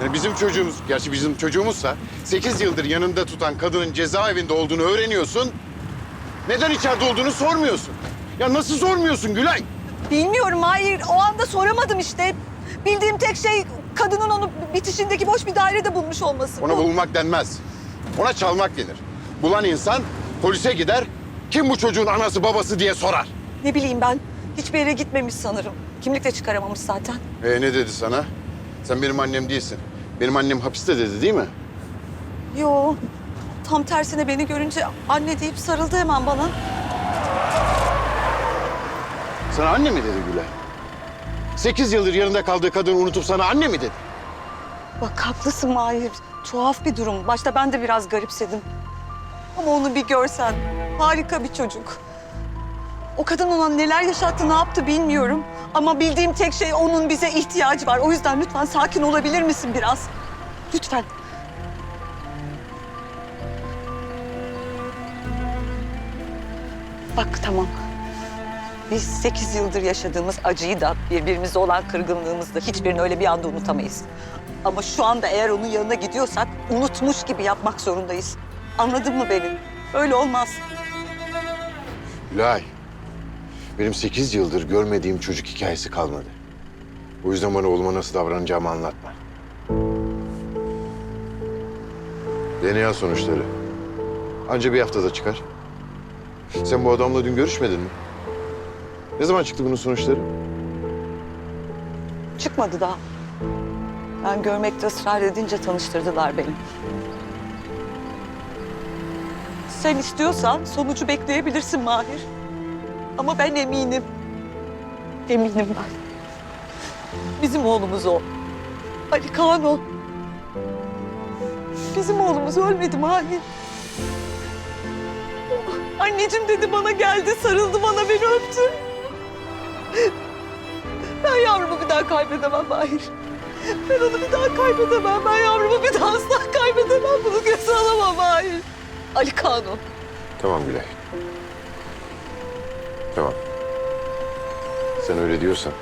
Yani bizim çocuğumuz, gerçi bizim çocuğumuzsa 8 yıldır yanında tutan kadının cezaevinde olduğunu öğreniyorsun. Neden içeride olduğunu sormuyorsun. Ya nasıl sormuyorsun Gülay? Bilmiyorum hayır. O anda soramadım işte. Bildiğim tek şey kadının onu bitişindeki boş bir dairede bulmuş olması. Ona Bu. bulmak denmez. Ona çalmak denir. Bulan insan polise gider. Kim bu çocuğun anası babası diye sorar. Ne bileyim ben. Hiçbir yere gitmemiş sanırım. Kimlik de çıkaramamış zaten. Ee, ne dedi sana? Sen benim annem değilsin. Benim annem hapiste dedi değil mi? Yo. Tam tersine beni görünce anne deyip sarıldı hemen bana. Sana anne mi dedi Gülay? Sekiz yıldır yanında kaldığı kadını unutup sana anne mi dedi? Bak haklısın Mahir. Tuhaf bir durum. Başta ben de biraz garipsedim. Ama onu bir görsen. Harika bir çocuk. O kadın ona neler yaşattı, ne yaptı bilmiyorum. Ama bildiğim tek şey onun bize ihtiyacı var. O yüzden lütfen sakin olabilir misin biraz? Lütfen. Bak tamam. Biz sekiz yıldır yaşadığımız acıyı da birbirimize olan kırgınlığımızı da hiçbirini öyle bir anda unutamayız. Ama şu anda eğer onun yanına gidiyorsak unutmuş gibi yapmak zorundayız. Anladın mı beni? Öyle olmaz. Gülay, benim sekiz yıldır görmediğim çocuk hikayesi kalmadı. O yüzden bana oğluma nasıl davranacağımı anlatma. DNA sonuçları. Anca bir haftada çıkar. Sen bu adamla dün görüşmedin mi? Ne zaman çıktı bunun sonuçları? Çıkmadı daha. Ben görmekte ısrar edince tanıştırdılar beni. Sen istiyorsan sonucu bekleyebilirsin Mahir. Ama ben eminim. Eminim ben. Bizim oğlumuz o. Ali Kaan o. Bizim oğlumuz ölmedi Mahir. Anneciğim dedi bana geldi, sarıldı bana, beni öptü. Ben yavrumu bir daha kaybedemem Mahir. Ben onu bir daha kaybedemem. Ben yavrumu bir daha asla kaybedemem. Bunu göze alamam Mahir. Ali Kaan o. Tamam Gülay. Tamam. Sen öyle diyorsan